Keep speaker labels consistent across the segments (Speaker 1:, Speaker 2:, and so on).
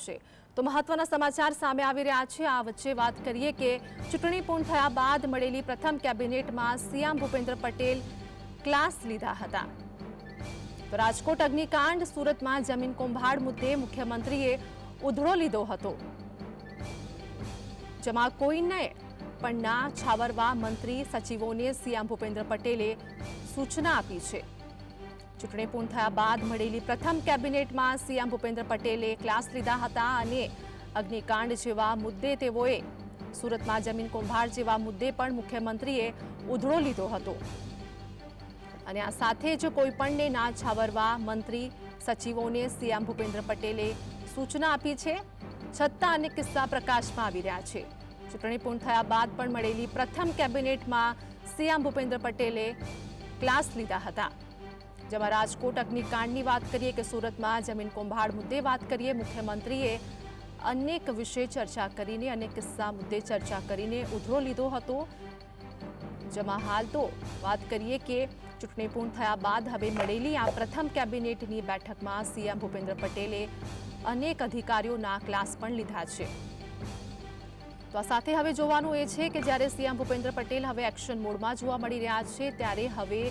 Speaker 1: આપશે. તો મહત્વના સમાચાર સામે આવી રહ્યા છે. આ વચ્ચે વાત કરીએ કે ચૂંટણી પૂર્ણ થયા બાદ મળેલી પ્રથમ કેબિનેટમાં સીએમ ભૂપેન્દ્ર પટેલ ક્લાસ લીધા હતા. રાજકોટ અગ્નિકાંડ, સુરતમાં જમીન કૌભાંડ મુદ્દે મુખ્યમંત્રીએ ઉધળો લીધો હતો. જેમાં કોઈને પણ ના છાવરવા મંત્રી સચિવોને સીએમ ભૂપેન્દ્ર પટેલે સૂચના આપી છે. ચૂંટણી પૂર્ણ થયા બાદ મળેલી પ્રથમ કેબિનેટમાં સીએમ ભૂપેન્દ્ર પટેલે ક્લાસ લીધા હતા અને અગ્નિકાંડ જેવા મુદ્દે તેઓએ સુરતમાં જમીન કૌભાંડ જેવા મુદ્દે પણ મુખ્યમંત્રીએ ઉધળો લીધો હતો. અને આ સાથે જ કોઈપણને ના છાવરવા મંત્રી સચિવોને સીએમ ભૂપેન્દ્ર પટેલે સૂચના આપી છે. છતાં અનેક કિસ્સા પ્રકાશમાં આવી રહ્યા છે. ચૂંટણી પૂર્ણ થયા બાદ પણ મળેલી પ્રથમ કેબિનેટમાં સીએમ ભૂપેન્દ્ર પટેલે ક્લાસ લીધા હતા. જેમાં રાજકોટ અગ્નિકાંડની વાત કરીએ કે સુરતમાં જમીન કૌભાંડ મુદ્દે વાત કરીએ, મુખ્યમંત્રીએ અનેક વિશે ચર્ચા કરીને, અનેક કિસ્સા મુદ્દે ચર્ચા કરીને ઉધળો લીધો હતો. જેમાં હાલ તો વાત કરીએ કે ચૂંટણી પૂર્ણ થયા બાદ હવે મળેલી આ પ્રથમ કેબિનેટની બેઠકમાં સીએમ ભૂપેન્દ્ર પટેલે અનેક અધિકારીઓના ક્લાસ પણ લીધા છે. તો આ સાથે હવે જોવાનું એ છે કે જ્યારે સીએમ ભૂપેન્દ્ર પટેલ હવે એક્શન મોડમાં જોવા મળી રહ્યા છે, ત્યારે હવે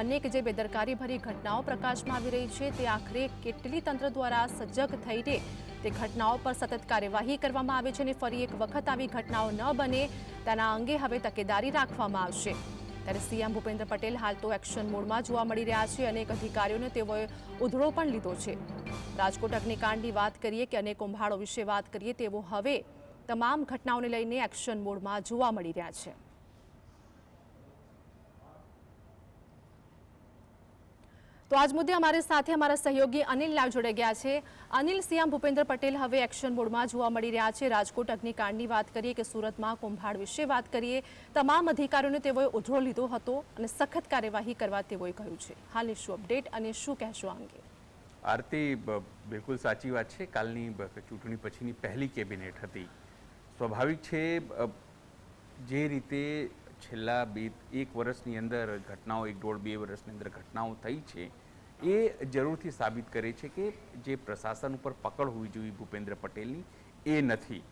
Speaker 1: અનેક જે બેદરકારીભરી ઘટનાઓ પ્રકાશમાં આવી રહી છે, તે આખરે કેટલી તંત્ર દ્વારા સજગ થઈને તે ઘટનાઓ પર સતત કાર્યવાહી કરવામાં આવે છે અને ફરી એક વખત આવી ઘટનાઓ ન બને તેના અંગે હવે તકેદારી રાખવામાં આવશે. ત્યારે સીએમ ભૂપેન્દ્ર પટેલ હાલ તો એક્શન મોડમાં જોવા મળી રહ્યા છે, અનેક અધિકારીઓને તેઓએ ઉધળો પણ લીધો છે. રાજકોટ અગ્નિકાંડની વાત કરીએ કે અનેક કુંભાળો વિશે વાત કરીએ, તેઓ હવે તમામ ઘટનાઓને લઈને એક્શન મોડમાં જોવા મળી રહ્યા છે. તો આજ મુદ્દે અમારી સાથે અમારા સહયોગી અનિલ લાવ જોડાઈ ગયા છે. અનિલ, સીએમ ભૂપેન્દ્ર પટેલ હવે એક્શન મોડમાં જોવા મળી રહ્યા છે. રાજકોટ અગ્નિકાંડની વાત કરીએ કે સુરતમાં કુંભાડ વિશે વાત કરીએ, તમામ અધિકારીઓને તેઓએ ઉધરો લીધો હતો અને સખત કાર્યવાહી કરવા તેઓએ કહ્યું છે. હાલની શું અપડેટ અને શું કહેશો અંગે?
Speaker 2: આરતી બિલકુલ સાચી વાત છે. કાલની ચૂંટણી પછીની પહેલી કેબિનેટ હતી. સ્વાભાવિક છે જે રીતે છેલ્લા બે, એક વર્ષની અંદર ઘટનાઓ, એક દોઢ બે વર્ષની અંદર ઘટનાઓ થઈ છે, એ જરૂરથી સાબિત કરે છે કે જે પ્રશાસન ઉપર પકડ હોવી જોઈએ ભૂપેન્દ્ર પટેલની, એ નથી.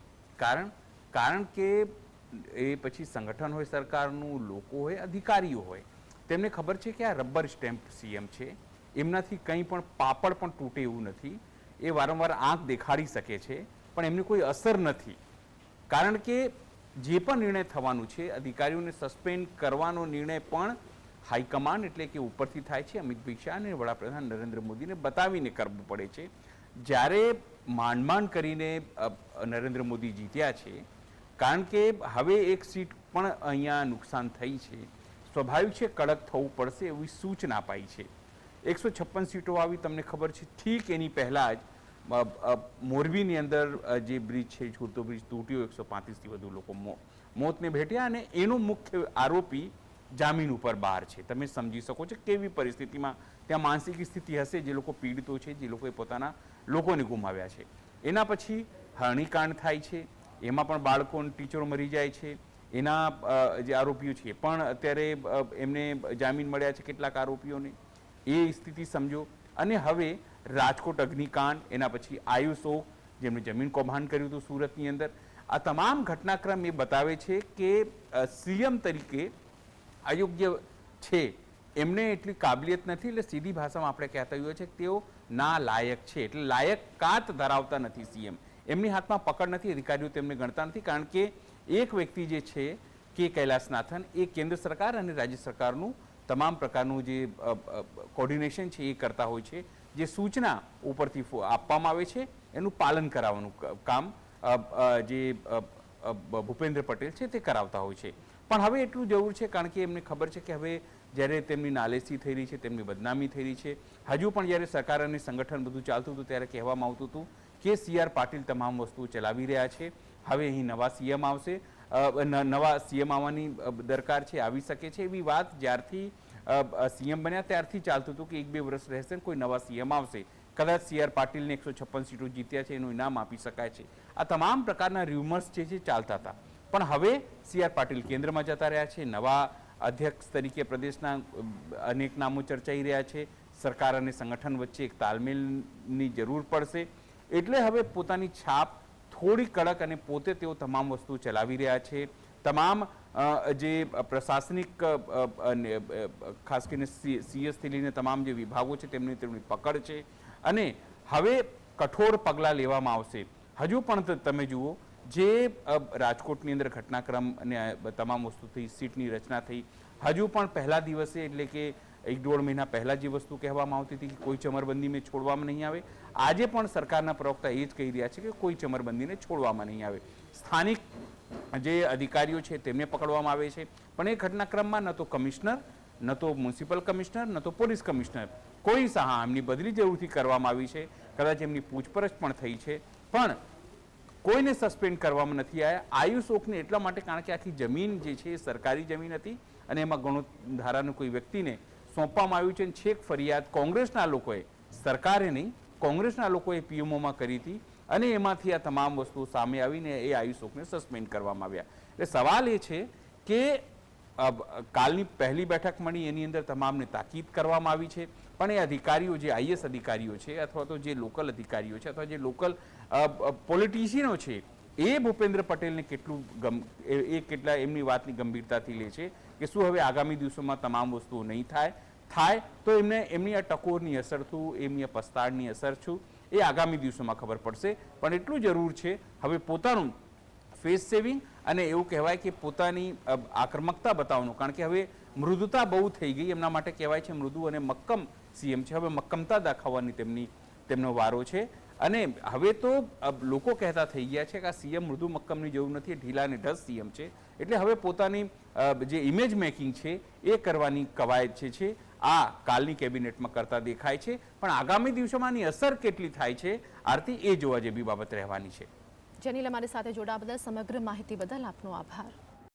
Speaker 2: કારણ કારણ કે એ પછી સંગઠન હોય, સરકારનું, લોકો હોય, અધિકારીઓ હોય, તેમને ખબર છે કે આ રબર સ્ટેમ્પ સીએમ છે, એમનાથી કંઈ પણ પાપડ પણ તૂટે એવું નથી, એ વારંવાર આંખ દેખાડી શકે છે, પણ એમની કોઈ અસર નથી. કારણ કે જે પણ નિર્ણય થવાનું છે, અધિકારીઓને સસ્પેન્ડ કરવાનો નિર્ણય પણ હાઈકમાન્ડ એટલે કે ઉપરથી થાય છે. અમિતભાઈ શાહ અને વડાપ્રધાન નરેન્દ્ર મોદીને બતાવીને કરવું પડે છે. જ્યારે માંડ માંડ કરીને નરેન્દ્ર મોદી જીત્યા છે, કારણ કે હવે એક સીટ પણ અહીંયા નુકસાન થઈ છે. સ્વાભાવિક છે કડક થવું પડશે એવી સૂચના અપાઈ છે. એકસો છપ્પન સીટો આવી, તમને ખબર છે ઠીક એની પહેલાં જ મોરબીની અંદર જે બ્રિજ છે છૂટતો બ્રિજ તૂટ્યો, એકસો પાંત્રીસથી વધુ લોકો મોતને ભેટ્યા અને એનો મુખ્ય આરોપી જામીન ઉપર બહાર છે. તમે સમજી શકો છો કેવી પરિસ્થિતિમાં ત્યાં માનસિક સ્થિતિ હશે, જે લોકો પીડિતો છે, જે લોકોએ પોતાના લોકોને ગુમાવ્યા છે. એના પછી હરણીકાંડ થાય છે, એમાં પણ બાળકો ટીચરો મરી જાય છે. એના જે આરોપીઓ છે પણ અત્યારે એમને જામીન મળ્યા છે કેટલાક આરોપીઓને. એ સ્થિતિ સમજો. અને હવે રાજકોટ, અગ્નિકાંડ, એના પછી આયુષો જેમણે જમીન કૌભાંડ કર્યું હતું સુરતની અંદર. આ તમામ ઘટનાક્રમ એ બતાવે છે કે સીએમ તરીકે અયોગ્ય છે. એમને એટલી કાબલિયત નથી, એટલે સીધી ભાષામાં આપણે કહેતા હોઈએ છીએ કે તેઓ ના લાયક છે. એટલે લાયક કાત ધરાવતા નથી સીએમ. એમની હાથમાં પકડ નથી, અધિકારીઓ તેમને ગણતા નથી, કારણ કે એક વ્યક્તિ જે છે, કે કૈલાસનાથન, એ કેન્દ્ર સરકાર અને રાજ્ય સરકારનું તમામ પ્રકારનું જે કોર્ડિનેશન છે એ કરતા હોય છે. જે સૂચના ઉપરથી આપવામાં આવે છે, એનું પાલન કરાવવાનું કામ જે ભૂપેન્દ્ર પટેલ છે તે કરાવતા હોય છે. પણ હવે એટલું જરૂર છે કારણ કે એમને ખબર છે કે હવે જ્યારે તેમની નાલેસી થઈ રહી છે, તેમની બદનામી થઈ રહી છે. હજુ પણ જ્યારે સરકાર અને સંગઠન બધું ચાલતું હતું ત્યારે કહેવામાં આવતું હતું કે સી આર પાટીલ તમામ વસ્તુઓ ચલાવી રહ્યા છે. હવે અહીં નવા સીએમ આવશે. નવા સીએમ આવવાની દરકાર છે, આવી શકે છે એવી વાત જ્યારથી સીએમ બન્યા ત્યારથી ચાલતું હતું કે એક બે વર્ષ રહેશે કોઈ નવા સીએમ આવશે કદાચ સી આર પાટીલને એકસો છપ્પન સીટો જીત્યા છે એનું ઇનામ આપી શકાય છે। આ તમામ પ્રકારના ર્યુમર્સ જે છે ચાલતા હતા। પણ હવે સી આર પાટીલ કેન્દ્રમાં જતા રહ્યા છે, નવા અધ્યક્ષ તરીકે પ્રદેશના અનેક નામો ચર્ચાઈ રહ્યા છે, સરકાર અને સંગઠન વચ્ચે એક તાલમેલની જરૂર પડશે। એટલે હવે પોતાની છાપ થોડી કડક અને પોતે તેઓ તમામ વસ્તુ ચલાવી રહ્યા છે। તમામ જે પ્રશાસનિક ખાસ કરીને સીએસથી લઈને તમામ જે વિભાગો છે તેમની તેમની પકડ છે. અને હવે કઠોર પગલાં લેવામાં આવશે. હજુ પણ તમે જુઓ, જે રાજકોટની અંદર ઘટનાક્રમ અને તમામ વસ્તુ થઈ સીટની રચના થઈ. હજુ પણ પહેલા દિવસે એટલે કે એક દોઢ મહિના પહેલાં જે વસ્તુ કહેવામાં આવતી હતી કે કોઈ ચમરબંધીને છોડવામાં નહીં આવે. આજે પણ સરકારના પ્રવક્તા એ જ કહી રહ્યા છે કે કોઈ ચમરબંધીને છોડવામાં નહીં આવે. સ્થાનિક જે અધિકારીઓ છે તેમને પકડવામાં આવે છે. પણ એ ઘટનાક્રમમાં ન તો કમિશનર, ન તો મ્યુનિસિપલ કમિશનર, ન તો પોલીસ કમિશનર. કોઈ સહા એમની બદલી જરૂરથી કરવામાં આવી છે. કદાચ એમની પૂછપરછ પણ થઈ છે. પણ કોઈને સસ્પેન્ડ કરવામાં નથી આવ્યા આયુષ ઓકને એટલા માટે કારણ કે આખી જમીન જે છે એ સરકારી જમીન હતી અને એમાં ગણોધારાનું કોઈ વ્યક્તિને સોંપવામાં આવ્યું છે અને છેક ફરિયાદ કોંગ્રેસના લોકોએ સરકારે નહીં કોંગ્રેસના લોકોએ પીએમઓમાં કરી હતી અને એમાંથી આ તમામ વસ્તુઓ સામે આવીને એ આયુષોકને સસ્પેન્ડ કરવામાં આવ્યા. એટલે સવાલ એ છે કે કાલની પહેલી બેઠક મળી એની અંદર તમામને તાકીદ કરવામાં આવી છે? પણ એ અધિકારીઓ જે આઈએસ અધિકારીઓ છે અથવા તો જે લોકલ અધિકારીઓ છે અથવા જે લોકલ પોલિટિશિયનો છે, એ ભૂપેન્દ્ર પટેલને કેટલું ગમ એ કેટલા એમની વાતની ગંભીરતાથી લે છે કે શું હવે આગામી દિવસોમાં તમામ વસ્તુઓ નહીં થાય? થાય, તો એમને એમની આ ટકોરની અસર શું એમની આ પસ્તાળની અસર છું એ આગામી દિવસોમાં ખબર પડશે. પણ એટલું જરૂર છે, હવે પોતાનું ફેસ સેવિંગ અને એવું કહેવાય કે પોતાની આક્રમકતા બતાવવાનું. કારણ કે હવે મૃદુતા બહુ થઈ ગઈ, એમના માટે કહેવાય છે મૃદુ અને મક્કમ સીએમ છે. હવે મક્કમતા દાખવવાની તેમની, તેમનો વારો છે. અને હવે તો લોકો કહેતા થઈ ગયા છે કે આ સીએમ મૃદુ મક્કમની જરૂર નથી ઢીલા અને ઢસ સીએમ છે. એટલે હવે પોતાની જે ઇમેજ મેકિંગ છે, એ કરવાની કવાયત છે આ કાલની કેબિનેટમાં કરતા દેખાય છે. પણ આગામી દિવસોમાં આની અસર કેટલી થાય છે? આરતી, એ જોવા જેવી બાબત રહેવાની છે.
Speaker 1: જેની અમારી સાથે જોડાવા બદલ સમગ્ર માહિતી બદલ આપનો આભાર.